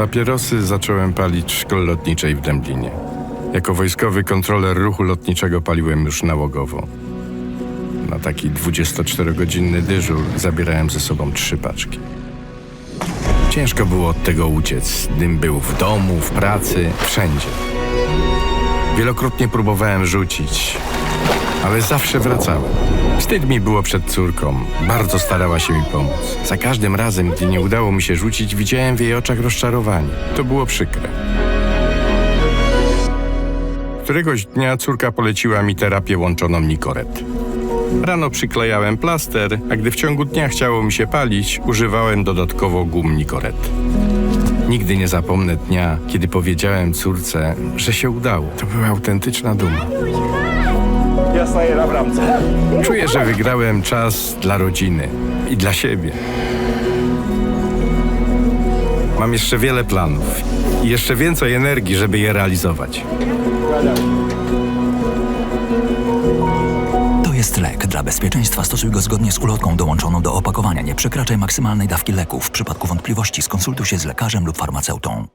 Papierosy zacząłem palić w szkole lotniczej w Dęblinie. Jako wojskowy kontroler ruchu lotniczego paliłem już nałogowo. Na taki 24-godzinny dyżur zabierałem ze sobą trzy paczki. Ciężko było od tego uciec. Dym był w domu, w pracy, wszędzie. Wielokrotnie próbowałem rzucić, ale zawsze wracałem. Wstyd mi było przed córką. Bardzo starała się mi pomóc. Za każdym razem, gdy nie udało mi się rzucić, widziałem w jej oczach rozczarowanie. To było przykre. Któregoś dnia córka poleciła mi terapię łączoną Nikoret. Rano przyklejałem plaster, a gdy w ciągu dnia chciało mi się palić, używałem dodatkowo gum Nikoret. Nigdy nie zapomnę dnia, kiedy powiedziałem córce, że się udało. To była autentyczna duma. Ja staję na bramce. Czuję, że wygrałem czas dla rodziny i dla siebie. Mam jeszcze wiele planów i jeszcze więcej energii, żeby je realizować. To jest lek. Dla bezpieczeństwa stosuj go zgodnie z ulotką dołączoną do opakowania. Nie przekraczaj maksymalnej dawki leku. W przypadku wątpliwości skonsultuj się z lekarzem lub farmaceutą.